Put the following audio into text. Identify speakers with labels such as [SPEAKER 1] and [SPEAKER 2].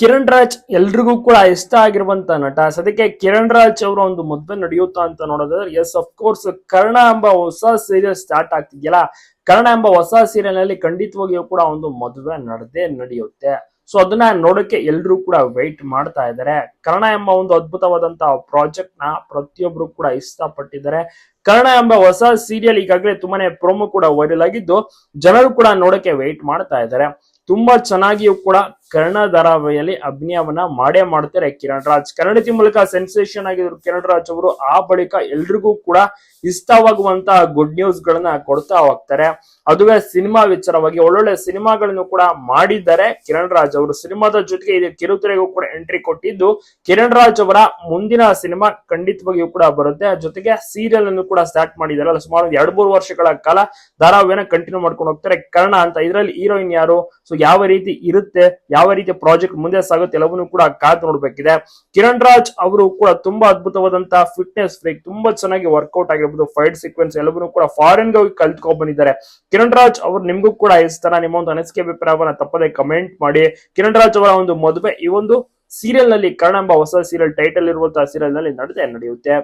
[SPEAKER 1] ಕಿರಣ್ ರಾಜ್ ಎಲ್ರಿಗೂ ಕೂಡ ಇಷ್ಟ ಆಗಿರುವಂತ ನಟ. ಸದ್ಯಕ್ಕೆ ಕಿರಣ್ ರಾಜ್ ಅವರ ಒಂದು ಮದ್ವೆ ನಡೆಯುತ್ತಾ ಅಂತ ನೋಡೋದಾದ್ರೆ ಎಸ್ ಅಫ್ ಕೋರ್ಸ್ ಕರ್ಣ ಎಂಬ ಹೊಸ ಸೀರಿಯಲ್ ಸ್ಟಾರ್ಟ್ ಆಗ್ತಿದೆಯಲ್ಲ? ಕರ್ಣ ಎಂಬ ಹೊಸ ಸೀರಿಯಲ್ನಲ್ಲಿ ಖಂಡಿತವಾಗಿಯೂ ಕೂಡ ಒಂದು ಮದುವೆ ನಡೆದೇ ನಡೆಯುತ್ತೆ. ಸೊ ಅದನ್ನ ನೋಡಕ್ಕೆ ಎಲ್ರೂ ಕೂಡ ವೆಯ್ಟ್ ಮಾಡ್ತಾ ಇದ್ದಾರೆ. ಕರ್ಣ ಎಂಬ ಒಂದು ಅದ್ಭುತವಾದಂತಹ ಪ್ರಾಜೆಕ್ಟ್ನ ಪ್ರತಿಯೊಬ್ರು ಕೂಡ ಇಷ್ಟಪಟ್ಟಿದ್ದಾರೆ. ಕರ್ಣ ಎಂಬ ಹೊಸ ಸೀರಿಯಲ್ ಈಗಾಗಲೇ ತುಂಬಾನೇ ಪ್ರೊಮೋ ಕೂಡ ವೈರಲ್ ಆಗಿದ್ದು, ಜನರು ಕೂಡ ನೋಡಕ್ಕೆ ವೆಯ್ಟ್ ಮಾಡ್ತಾ ಇದ್ದಾರೆ. ತುಂಬಾ ಚೆನ್ನಾಗಿಯೂ ಕೂಡ ಕರ್ಣ ಧಾರಾವಾಹಿಯಲ್ಲಿ ಅಭಿನಯವನ್ನ ಮಾಡೇ ಮಾಡ್ತಾರೆ ಕಿರಣ್ ರಾಜ್. ಕನ್ನಡತಿ ಮೂಲಕ ಸೆನ್ಸೇಷನ್ ಆಗಿದ್ರು ಕಿರಣ್ ರಾಜ್ ಅವರು, ಆ ಬಳಿಕ ಎಲ್ರಿಗೂ ಕೂಡ ಇಷ್ಟವಾಗುವಂತಹ ಗುಡ್ ನ್ಯೂಸ್ ಗಳನ್ನ ಕೊಡ್ತಾ ಹೋಗ್ತಾರೆ. ಅದುವೇ ಸಿನಿಮಾ ವಿಚಾರವಾಗಿ ಒಳ್ಳೊಳ್ಳೆ ಸಿನಿಮಾಗಳನ್ನು ಕೂಡ ಮಾಡಿದ್ದಾರೆ ಕಿರಣ್ ರಾಜ್ ಅವರು. ಸಿನಿಮಾದ ಜೊತೆಗೆ ಇದು ಕಿರುತೆರೆಗೂ ಕೂಡ ಎಂಟ್ರಿ ಕೊಟ್ಟಿದ್ದು ಕಿರಣ್ ರಾಜ್ ಅವರ ಮುಂದಿನ ಸಿನಿಮಾ ಖಂಡಿತವಾಗಿಯೂ ಕೂಡ ಬರುತ್ತೆ. ಜೊತೆಗೆ ಸೀರಿಯಲ್ ಅನ್ನು ಕೂಡ ಸ್ಟಾರ್ಟ್ ಮಾಡಿದ್ದಾರೆ ಸುಮಾರು ಎರಡ್ ಮೂರು ವರ್ಷಗಳ ಕಾಲ ಧಾರಾವಾಹಿನ ಕಂಟಿನ್ಯೂ ಮಾಡ್ಕೊಂಡು ಹೋಗ್ತಾರೆ ಕರ್ಣ ಅಂತ. ಇದರಲ್ಲಿ ಹೀರೋಯಿನ್ ಯಾರು? ಸೊ ಯಾವ ರೀತಿ ಇರುತ್ತೆ, ಯಾವ ರೀತಿ ಪ್ರಾಜೆಕ್ಟ್ ಮುಂದೆ ಸಾಗುತ್ತೆ ಎಲ್ಲವನ್ನೂ ಕೂಡ ಕಾದು ನೋಡ್ಬೇಕಿದೆ. ಕಿರಣ್ ರಾಜ್ ಅವರು ಕೂಡ ತುಂಬಾ ಅದ್ಭುತವಾದಂತಹ ಫಿಟ್ನೆಸ್ ಫ್ರೀಕ್ ತುಂಬಾ ಚೆನ್ನಾಗಿ ವರ್ಕೌಟ್ ಆಗಿರ್ಬೋದು ಫೈಟ್ ಸೀಕ್ವೆನ್ಸ್ ಎಲ್ಲವನ್ನೂ ಕೂಡ ಫಾರಿನ್ ಹೋಗಿ ಕಲ್ತ್ಕೊಂಡ್ ಬಂದಿದ್ದಾರೆ. ಕಿರಣ್ ರಾಜ್ ಅವರು ನಿಮ್ಗೂ ಕೂಡ ಇಸ್ತಾರ ನಿಮ್ಮ ಒಂದು ಅನಿಸಿಕೆ ಅಭಿಪ್ರಾಯವನ್ನ ತಪ್ಪದೆ ಕಮೆಂಟ್ ಮಾಡಿ. ಕಿರಣ್ ರಾಜ್ ಅವರ ಒಂದು ಮದುವೆ ಈ ಒಂದು ಸೀರಿಯಲ್ನಲ್ಲಿ ಕರ್ಣ ಎಂಬ ಹೊಸ ಸೀರಿಯಲ್ ಟೈಟಲ್ ಇರುವಂತಹ ಸೀರಿಯಲ್ನಲ್ಲಿ ನಡೆದೇ ನಡೆಯುತ್ತೆ.